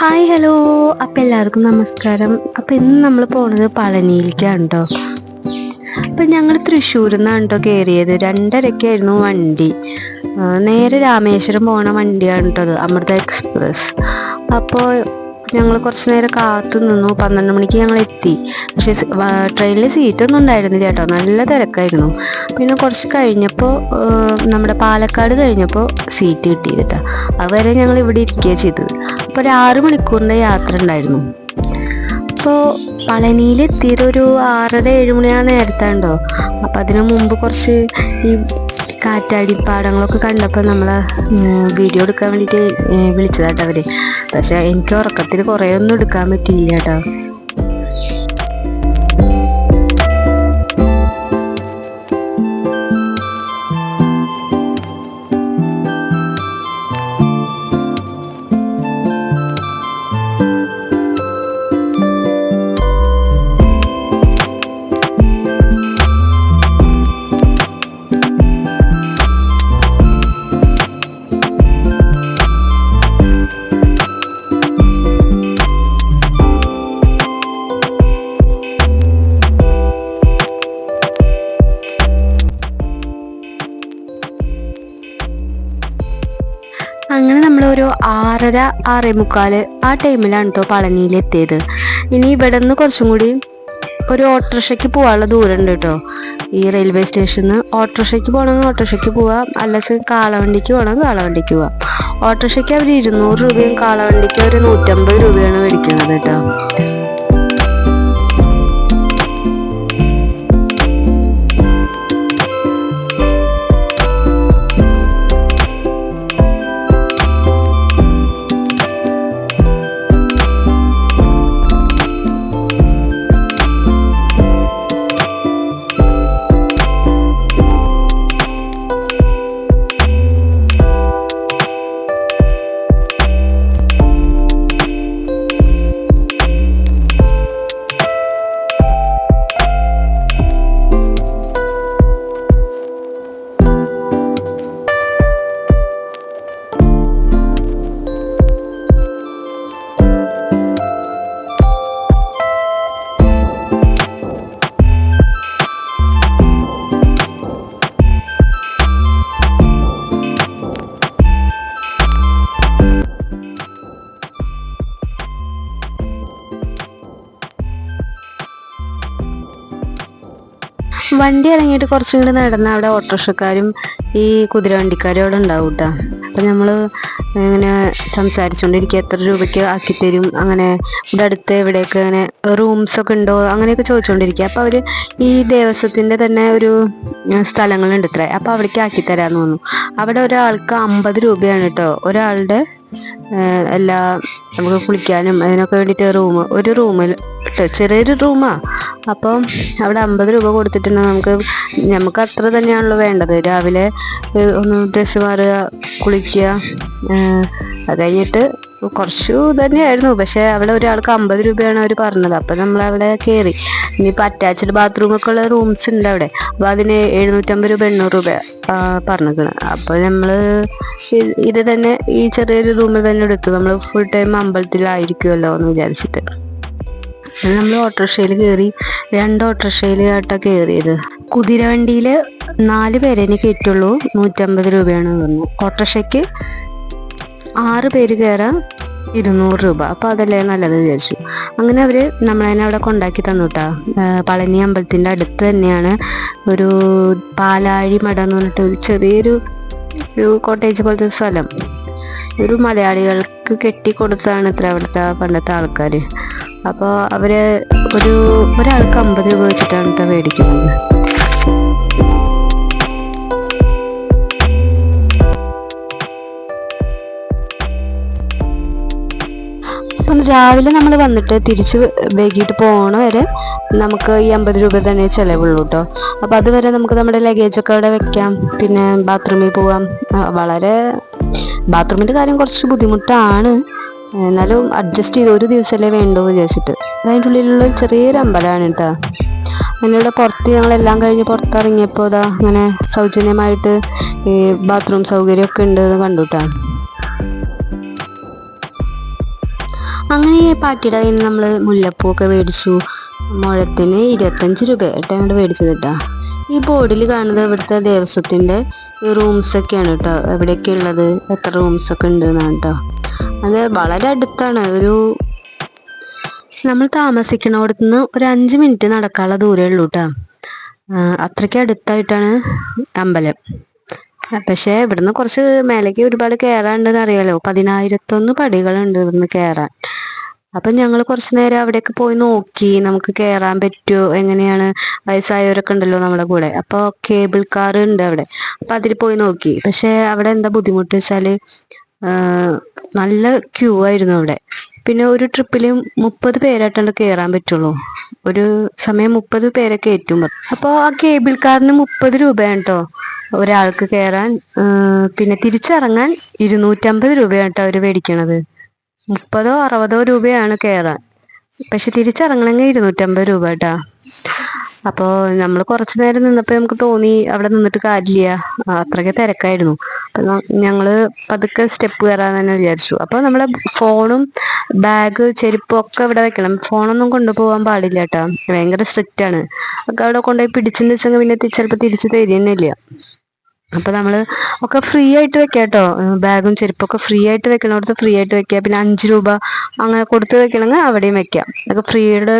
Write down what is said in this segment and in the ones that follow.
Hi hello അപ്പം എല്ലാവർക്കും നമസ്കാരം. അപ്പം ഇന്ന് നമ്മൾ പോണത് പളനിയിലേക്കാണ് കേട്ടോ അപ്പം ഞങ്ങൾ തൃശ്ശൂരിൽ നിന്നാണ് കേട്ടോ കയറിയത് രണ്ടരക്കായിരുന്നു വണ്ടി. നേരെ രാമേശ്വരം പോണ വണ്ടിയാണ് കേട്ടോ അമൃത എക്സ്പ്രസ്. അപ്പോൾ ഞങ്ങൾ കുറച്ച് നേരം കാത്തു നിന്നു. പന്ത്രണ്ട് മണിക്ക് ഞങ്ങൾ എത്തി. പക്ഷേ ട്രെയിനിൽ സീറ്റൊന്നും ഉണ്ടായിരുന്നില്ല കേട്ടോ. നല്ല തിരക്കായിരുന്നു. പിന്നെ കുറച്ച് കഴിഞ്ഞപ്പോൾ നമ്മുടെ പാലക്കാട് കഴിഞ്ഞപ്പോൾ സീറ്റ് കിട്ടിയതാ അതുവരെ ഞങ്ങൾ ഇവിടെ ഇരിക്കുക ചെയ്തത്. അപ്പോൾ ഒരു ആറ് മണിക്കൂറിന്റെ യാത്ര ഉണ്ടായിരുന്നു. അപ്പോൾ പളനിയിൽ എത്തിയത് ഒരു ആറര ഏഴ് നേരത്തെ നേരത്താണ്ടോ അപ്പം അതിനു മുമ്പ് കുറച്ച് ഈ കാറ്റാടിപ്പാടങ്ങളൊക്കെ കണ്ടപ്പോൾ നമ്മൾ വീഡിയോ എടുക്കാൻ വേണ്ടിയിട്ട് വിളിച്ചതാട്ടോ അവർ പക്ഷേ എനിക്ക് ഉറക്കത്തിൽ കുറേ ഒന്നും എടുക്കാൻ പറ്റിയില്ല കേട്ടോ. ഒരു ആറര ആറേ മുക്കാൽ ആ ടൈമിലാണ് കേട്ടോ പളനിയിൽ എത്തിയത് ഇനി ഇവിടെ നിന്ന് കുറച്ചും കൂടി ഒരു ഓട്ടോറിക്ഷയ്ക്ക് പോകാനുള്ള ദൂരം ഉണ്ട് കേട്ടോ ഈ റെയിൽവേ സ്റ്റേഷനിൽ നിന്ന് ഓട്ടോറിക്ഷയ്ക്ക് പോകണമെങ്കിൽ ഓട്ടോറിക്ഷയ്ക്ക് പോവാം. അല്ലെങ്കിൽ കാളവണ്ടിക്ക് പോകണമെങ്കിൽ കാളവണ്ടിക്ക് പോവാം. ഓട്ടോറിക്ഷയ്ക്ക് അവർ ഇരുന്നൂറ് രൂപയും കാളവണ്ടിക്ക് അവർ നൂറ്റമ്പത് രൂപയാണ് മേടിക്കുന്നത് കേട്ടോ വണ്ടി ഇറങ്ങിയിട്ട് കുറച്ചും കൂടി നടന്ന അവിടെ ഓട്ടോറിക്ഷക്കാരും ഈ കുതിരവണ്ടിക്കാരും അവിടെ ഉണ്ടാവും കേട്ടോ അപ്പം നമ്മൾ ഇങ്ങനെ സംസാരിച്ചുകൊണ്ടിരിക്കുക എത്ര രൂപയ്ക്ക് ആക്കി തരും? അങ്ങനെ ഇവിടെ അടുത്ത് എവിടെയൊക്കെ അങ്ങനെ റൂംസ് ഒക്കെ ഉണ്ടോ? അങ്ങനെയൊക്കെ ചോദിച്ചുകൊണ്ടിരിക്കുക അപ്പോൾ അവർ ഈ ദേവസ്വത്തിന്റെ തന്നെ ഒരു സ്ഥലങ്ങളുണ്ട് ഇത്ര. അപ്പോൾ അവിടേക്ക് ആക്കി തരാമെന്ന് തോന്നുന്നു. അവിടെ ഒരാൾക്ക് അമ്പത് രൂപയാണ് കേട്ടോ. ഒരാളുടെ എല്ലാ നമുക്ക് കുളിക്കാനും അതിനൊക്കെ വേണ്ടിയിട്ട് റൂം ഒരു റൂമിൽ കേട്ടോ ചെറിയൊരു റൂമാ അപ്പം അവിടെ അമ്പത് രൂപ കൊടുത്തിട്ടുണ്ടെങ്കിൽ നമുക്ക് നമുക്ക് അത്ര തന്നെയാണല്ലോ വേണ്ടത്. രാവിലെ ഒന്ന് ഡ്രസ്സ് മാറുക കുളിക്കുക അത് കഴിഞ്ഞിട്ട് കുറച്ചു തന്നെയായിരുന്നു പക്ഷെ അവിടെ ഒരാൾക്ക് അമ്പത് രൂപയാണ് അവർ പറഞ്ഞത്. അപ്പം നമ്മൾ അവിടെ കയറി ഇനിയിപ്പോൾ അറ്റാച്ച്ഡ് ബാത്റൂം ഒക്കെ ഉള്ള റൂംസ് ഉണ്ട് അവിടെ. അപ്പോൾ അതിന് എഴുന്നൂറ്റമ്പത് രൂപ എണ്ണൂറ് രൂപ പറഞ്ഞിരിക്കണം. അപ്പോൾ നമ്മൾ ഇത് തന്നെ ഈ ചെറിയൊരു റൂമിൽ തന്നെ എടുത്തു. നമ്മൾ ഫുൾ ടൈം അമ്പലത്തിലായിരിക്കുമല്ലോ എന്ന് വിചാരിച്ചിട്ട്. നമ്മൾ ഓട്ടോറിക്ഷയിൽ കയറി രണ്ട് ഓട്ടോറിക്ഷയിൽ ആയിട്ടാണ് കയറിയത് കുതിരവണ്ടിയിൽ നാല് പേരേനെ കയറ്റുള്ളൂ നൂറ്റമ്പത് രൂപയാണ് പറഞ്ഞു ഓട്ടോറിക്ഷയ്ക്ക് ആറ് പേര് കയറാ ഇരുന്നൂറ് രൂപ. അപ്പോൾ അതല്ലേ നല്ലത് വിചാരിച്ചു. അങ്ങനെ അവർ നമ്മളതിനെ അവിടെ കൊണ്ടാക്കി തന്നു പളനി അമ്പലത്തിന്റെ അടുത്ത് തന്നെയാണ്. ഒരു പാലാഴി മഠം എന്ന് പറഞ്ഞിട്ട് ഒരു ചെറിയൊരു ഒരു കോട്ടേജ് പോലത്തെ സ്ഥലം. ഒരു മലയാളികൾക്ക് കെട്ടിക്കൊടുത്താണ് ഇത്ര അവിടുത്തെ പണ്ടത്തെ ആൾക്കാർ അപ്പോൾ അവർ ഒരു ഒരാൾക്ക് അമ്പത് രൂപ വെച്ചിട്ടാണ് കേട്ടോ മേടിക്കുന്നത്. അപ്പം രാവിലെ നമ്മൾ വന്നിട്ട് തിരിച്ച് വൈകിട്ട് പോകണ വരെ നമുക്ക് ഈ അമ്പത് രൂപ തന്നെ ചിലവുള്ളൂ കേട്ടോ അപ്പം അതുവരെ നമുക്ക് നമ്മുടെ ലഗേജൊക്കെ അവിടെ വെക്കാം. പിന്നെ ബാത്റൂമിൽ പോവാം. വളരെ ബാത്റൂമിന്റെ കാര്യം കുറച്ച് ബുദ്ധിമുട്ടാണ്. എന്നാലും അഡ്ജസ്റ്റ് ചെയ്ത് ഒരു ദിവസമല്ലേ വേണ്ടോ വിചാരിച്ചിട്ട്. അതിന്റെ ഉള്ളിലുള്ള ചെറിയൊരു അമ്പലമാണ് കേട്ടോ ഇവിടെ പുറത്ത് ഞങ്ങളെല്ലാം കഴിഞ്ഞ് പുറത്തിറങ്ങിയപ്പോൾ ഇതാ അങ്ങനെ സൗജന്യമായിട്ട് ഈ ബാത്റൂം സൗകര്യമൊക്കെ ഉണ്ട് എന്ന് കണ്ടു അങ്ങനെ പാട്ടിയുടെ കയ്യിൽ നമ്മൾ മുല്ലപ്പൂക്കെ മേടിച്ചു. മുഴത്തിന് ഇരുപത്തഞ്ച് രൂപ ഏട്ടാ അങ്ങോട്ട് മേടിച്ചത് കേട്ടോ ഈ ബോർഡിൽ കാണുന്നത് ഇവിടുത്തെ ദേവസ്വത്തിന്റെ ഈ റൂംസ് ഒക്കെയാണ് കേട്ടോ എവിടെയൊക്കെ ഉള്ളത്? എത്ര റൂംസൊക്കെ ഉണ്ട് എന്നാണ് കേട്ടോ അത് വളരെ അടുത്താണ്. ഒരു നമ്മൾ താമസിക്കുന്നിടത്ത് നിന്ന് ഒരു അഞ്ച് മിനിറ്റ് നടക്കാനുള്ള ദൂരമേ ഉള്ളൂ കേട്ടോ അത്രയ്ക്ക് അടുത്തായിട്ടാണ് അമ്പലം. പക്ഷേ ഇവിടുന്ന് കുറച്ച് മേലേക്ക് ഒരുപാട് കയറാനുണ്ടെന്ന് അറിയാലോ. പതിനായിരത്തൊന്ന് പടികളുണ്ട് ഇവിടുന്ന് കയറാൻ അപ്പം ഞങ്ങൾ കുറച്ച് നേരം അവിടെയൊക്കെ പോയി നോക്കി നമുക്ക് കയറാൻ പറ്റുമോ എങ്ങനെയാണ്? വയസ്സായവരൊക്കെ ഉണ്ടല്ലോ നമ്മുടെ കൂടെ. അപ്പോൾ കേബിൾ കാർ ഉണ്ട് അവിടെ. അപ്പം അതിൽ പോയി നോക്കി. പക്ഷേ അവിടെ എന്താ ബുദ്ധിമുട്ട് വെച്ചാൽ നല്ല ക്യൂ ആയിരുന്നു അവിടെ. പിന്നെ ഒരു ട്രിപ്പിൽ മുപ്പത് പേരായിട്ടാണ് കയറാൻ പറ്റുള്ളൂ. ഒരു സമയം മുപ്പത് പേരെ കയറ്റും അപ്പോൾ ആ കേബിൾ കാറിന് മുപ്പത് രൂപയാണ് കേട്ടോ ഒരാൾക്ക് കയറാൻ പിന്നെ തിരിച്ചിറങ്ങാൻ ഇരുന്നൂറ്റമ്പത് രൂപയാണ് കേട്ടോ അവർ മേടിക്കണത്. മുപ്പതോ അറുപതോ രൂപയാണ് കയറാൻ പക്ഷെ തിരിച്ചിറങ്ങണമെങ്കിൽ ഇരുന്നൂറ്റമ്പത് രൂപ കേട്ടാ അപ്പോൾ നമ്മൾ കുറച്ച് നേരം നിന്നപ്പോൾ നമുക്ക് തോന്നി അവിടെ നിന്നിട്ട് കാര്യമില്ല അത്രയ്ക്ക് തിരക്കായിരുന്നു. അപ്പം ഞങ്ങൾ പതുക്കെ സ്റ്റെപ്പ് കയറാൻ തന്നെ വിചാരിച്ചു. അപ്പോൾ നമ്മളെ ഫോണും ബാഗ് ചെരുപ്പും ഒക്കെ ഇവിടെ വെക്കണം. ഫോണൊന്നും കൊണ്ടുപോകാൻ പാടില്ല കേട്ടോ ഭയങ്കര സ്ട്രിക്റ്റ് ആണ്. ഒക്കെ അവിടെ കൊണ്ടുപോയി പിടിച്ചിട്ട് വെച്ചെങ്കിൽ പിന്നെ ചിലപ്പോൾ തിരിച്ച് തരുന്നില്ല അപ്പൊ നമ്മൾ ഒക്കെ ഫ്രീ ആയിട്ട് വെക്കാം കേട്ടോ ബാഗും ചെരുപ്പൊക്കെ ഫ്രീ ആയിട്ട് വെക്കണോടത്ത് ഫ്രീ ആയിട്ട് വെക്കുക പിന്നെ അഞ്ച് രൂപ അങ്ങനെ കൊടുത്ത് വെക്കണമെങ്കിൽ അവിടെയും വെക്കാം. അതൊക്കെ ഫ്രീയുടെ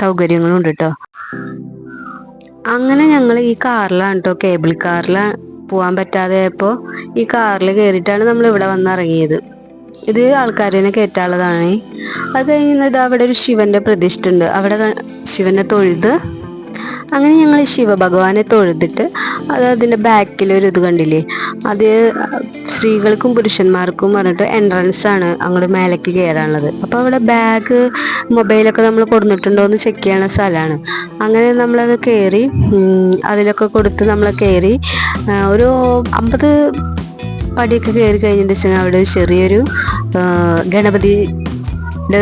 സൗകര്യങ്ങളും ഉണ്ട് കേട്ടോ അങ്ങനെ ഞങ്ങൾ ഈ കാറിലാണ് കേട്ടോ കേബിൾ കാറിലാണ് പോകാൻ പറ്റാതെ ഈ കാറിൽ കയറിയിട്ടാണ് നമ്മൾ ഇവിടെ വന്ന് ഇറങ്ങിയത്. ഇത് ആൾക്കാരെ കയറ്റാനുള്ളതാണ് അത് കഴിഞ്ഞത് അവിടെ ഒരു ശിവന്റെ പ്രതിഷ്ഠ ഉണ്ട്. അവിടെ ശിവന്റെ തൊഴുത് അങ്ങനെ ഞങ്ങൾ ശിവഭഗവാനെ തൊഴുതിട്ട് അത് അതിന്റെ ബാക്കിൽ ഒരു ഇത് കണ്ടില്ലേ? അത് സ്ത്രീകൾക്കും പുരുഷന്മാർക്കും പറഞ്ഞിട്ട് എൻട്രൻസ് ആണ് അങ്ങോട്ട് മേലേക്ക് കയറാനുള്ളത്. അപ്പോൾ അവിടെ ബാഗ് മൊബൈലൊക്കെ നമ്മൾ കൊടുത്തിട്ടുണ്ടോ എന്ന് ചെക്ക് ചെയ്യണ സ്ഥലമാണ്. അങ്ങനെ നമ്മളത് കയറി അതിലൊക്കെ കൊടുത്ത് നമ്മൾ കയറി ഒരു അമ്പത് പടിയൊക്കെ കയറി കഴിഞ്ഞിട്ട് അവിടെ ചെറിയൊരു ഗണപതി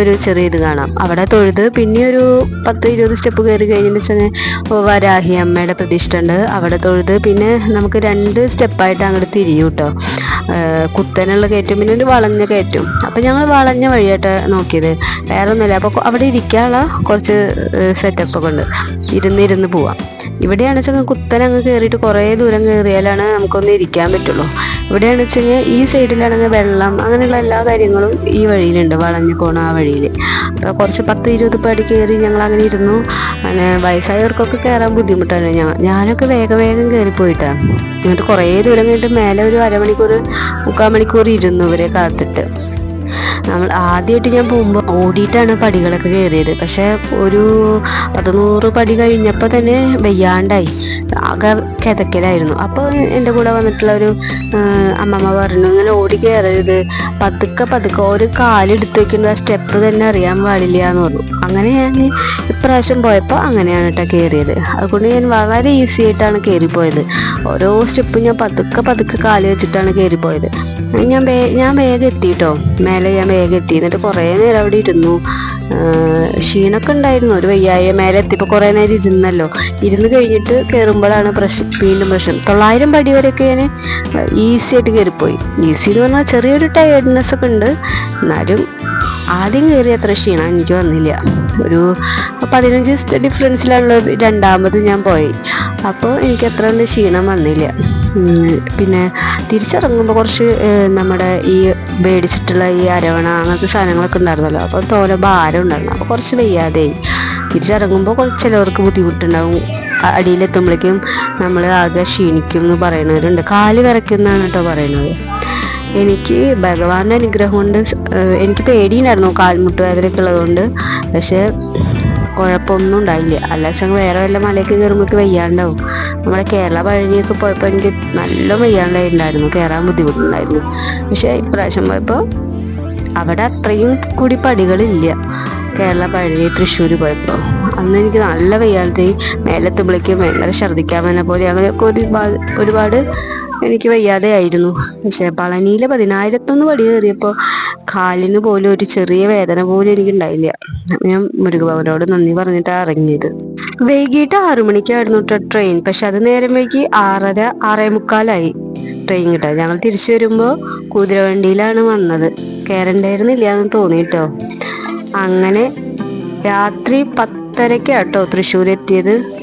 ഒരു ചെറിയ ഇത് കാണാം. അവിടെ തൊഴുത് പിന്നെ ഒരു പത്ത് ഇരുപത് സ്റ്റെപ്പ് കയറി കഴിഞ്ഞിട്ടുണ്ടെങ്കിൽ വരാഹി അമ്മയുടെ പ്രതിഷ്ഠ ഉണ്ട്. അവിടെ തൊഴുത് പിന്നെ നമുക്ക് രണ്ട് സ്റ്റെപ്പായിട്ട് അങ്ങോട്ട് തിരിയും കേട്ടോ കുത്തനുള്ള കയറ്റും പിന്നെ ഒരു വളഞ്ഞ കയറ്റും. അപ്പോൾ ഞങ്ങൾ വളഞ്ഞ വഴിയായിട്ട് നോക്കിയത്. വേറെ ഒന്നുമില്ല അപ്പോൾ അവിടെ ഇരിക്കാനുള്ള കുറച്ച് സെറ്റപ്പൊക്കെ ഉണ്ട്. ഇരുന്നിരുന്ന് പോവാം. ഇവിടെയാണ് വെച്ചാൽ കുത്തലങ്ങ് കയറിയിട്ട് കുറേ ദൂരം കയറിയാലാണ് നമുക്കൊന്ന് ഇരിക്കാൻ പറ്റുള്ളൂ. ഇവിടെയാണ് വെച്ചാൽ ഈ സൈഡിലാണെങ്കിൽ വെള്ളം അങ്ങനെയുള്ള എല്ലാ കാര്യങ്ങളും ഈ വഴിയിലുണ്ട് വളഞ്ഞു പോണ ആ വഴിയിൽ അപ്പോൾ കുറച്ച് പത്ത് ഇരുപത് പടി കയറി ഞങ്ങൾ അങ്ങനെ ഇരുന്നു. അങ്ങനെ വയസ്സായവർക്കൊക്കെ കയറാൻ ബുദ്ധിമുട്ടാണ്. ഞാൻ ഞാനൊക്കെ വേഗം വേഗം കയറിപ്പോയിട്ടാണ് എന്നിട്ട് കുറേ ദൂരം കഴിഞ്ഞിട്ട് മേലെ ഒരു അരമണിക്കൂർ മുക്കാൽ മണിക്കൂർ ഇരുന്നു ഇവരെ കാത്തിട്ട്. നമ്മൾ ആദ്യമായിട്ട് ഞാൻ പോകുമ്പോൾ ഓടിയിട്ടാണ് പടികളൊക്കെ കയറിയത് പക്ഷേ ഒരു പതിനൂറ് പടി കഴിഞ്ഞപ്പോൾ തന്നെ വയ്യാണ്ടായി. ആകെ കിതക്കലായിരുന്നു അപ്പോൾ എന്റെ കൂടെ വന്നിട്ടുള്ള ഒരു അമ്മമ്മ പറഞ്ഞു ഇങ്ങനെ ഓടി കയറരുത് പതുക്കെ പതുക്കെ ഒരു കാലെടുത്ത് വെക്കുന്ന സ്റ്റെപ്പ് തന്നെ അറിയാൻ പാടില്ല എന്ന് പറഞ്ഞു. അങ്ങനെ ഞാൻ ഇപ്രാവശ്യം പോയപ്പോൾ അങ്ങനെയാണ് കേട്ടോ കയറിയത് അതുകൊണ്ട് ഞാൻ വളരെ ഈസി ആയിട്ടാണ് കയറിപ്പോയത് ഓരോ സ്റ്റെപ്പും ഞാൻ പതുക്കെ പതുക്കെ കാൽ വെച്ചിട്ടാണ് കയറിപ്പോയത് ഞാൻ ഞാൻ വേഗം എത്തിയിട്ടോ മേലെ ഞാൻ വേഗം എത്തി. എന്നിട്ട് കുറേ നേരം അവിടെ ഇരുന്നു. ക്ഷീണമൊക്കെ ഉണ്ടായിരുന്നു. ഒരു വയ്യായ മേലെ എത്തിയപ്പോൾ കുറേ നേരം ഇരുന്നല്ലോ. ഇരുന്ന് കഴിഞ്ഞിട്ട് കയറുമ്പോഴാണ് പ്രശ്നം വീണ്ടും പ്രശ്നം. തൊള്ളായിരം പടി വരെയൊക്കെ ഞാൻ ഈസി ആയിട്ട് കയറിപ്പോയി ഈസി എന്ന് പറഞ്ഞാൽ ചെറിയൊരു ടയേർഡ്നെസ് ഒക്കെ ഉണ്ട്. എന്നാലും ആദ്യം കയറി അത്ര ക്ഷീണം എനിക്ക് വന്നില്ല. ഒരു പതിനഞ്ച് ദിവസത്തെ ഡിഫറൻസിലാണല്ലോ രണ്ടാമത് ഞാൻ പോയി. അപ്പോൾ എനിക്ക് അത്ര ക്ഷീണം വന്നില്ല. പിന്നെ തിരിച്ചിറങ്ങുമ്പോൾ കുറച്ച് നമ്മുടെ ഈ മേടിച്ചിട്ടുള്ള ഈ അരവണ അങ്ങനത്തെ സാധനങ്ങളൊക്കെ ഉണ്ടായിരുന്നല്ലോ. അപ്പോൾ തോല ഭാരം ഉണ്ടായിരുന്നു. അപ്പോൾ കുറച്ച് വയ്യാതെയായി തിരിച്ചിറങ്ങുമ്പോൾ കുറച്ച് ചിലവർക്ക് ബുദ്ധിമുട്ടുണ്ടാവും. അടിയിലെത്തുമ്പോഴേക്കും നമ്മൾ ആകെ ക്ഷീണിക്കും എന്ന് പറയുന്നവരുണ്ട്. കാൽ വിറയ്ക്കുന്നതാണ് കേട്ടോ പറയുന്നത്. എനിക്ക് ഭഗവാന്റെ അനുഗ്രഹം കൊണ്ട് എനിക്ക് പേടിയുണ്ടായിരുന്നു കാൽമുട്ട് വേദനയൊക്കെ ഉള്ളതുകൊണ്ട്. പക്ഷേ കുഴപ്പമൊന്നും ഉണ്ടായില്ല അല്ലാച്ചങ്ങ് വേറെ വല്ല മലയൊക്കെ കയറുമ്പോൾ വയ്യാണ്ടാവും. നമ്മുടെ കേരള പഴനിയൊക്കെ പോയപ്പോൾ എനിക്ക് നല്ല വയ്യാണ്ടായിട്ടുണ്ടായിരുന്നു. കയറാൻ ബുദ്ധിമുട്ടുണ്ടായിരുന്നു. പക്ഷേ ഇപ്രാവശ്യം പോയപ്പോൾ അവിടെ അത്രയും കൂടി പടികളില്ല. കേരള പഴനി തൃശ്ശൂർ പോയപ്പോൾ അന്ന് എനിക്ക് നല്ല വയ്യാതെ മേലെത്തുമ്പോഴേക്കും ഭയങ്കര ഛർദ്ദിക്കാൻ വന്ന പോലെ അങ്ങനെയൊക്കെ ഒരുപാട് ഒരുപാട് എനിക്ക് വയ്യാതെ ആയിരുന്നു. പക്ഷെ പളനിയിലെ പതിനായിരത്തൊന്ന് പടി കയറിയപ്പോൾ കാലിന് പോലും ഒരു ചെറിയ വേദന പോലും എനിക്ക് ഉണ്ടായില്ല ഞാൻ മുരുകഭവനോട് നന്ദി പറഞ്ഞിട്ടാണ് ഇറങ്ങിയത്. വൈകിട്ട് ആറു മണിക്കായിരുന്നു കേട്ടോ ട്രെയിൻ പക്ഷെ അത് നേരം വൈകി ആറര ആറേ മുക്കാലായി. ട്രെയിൻ കിട്ടാൻ. ഞങ്ങൾ തിരിച്ചു വരുമ്പോൾ കുതിരവണ്ടിയിലാണ് വന്നത്. കയറണ്ടായിരുന്നില്ല എന്ന് തോന്നിട്ടോ. അങ്ങനെ രാത്രി പത്തരക്കാട്ടോ തൃശ്ശൂർ എത്തിയത്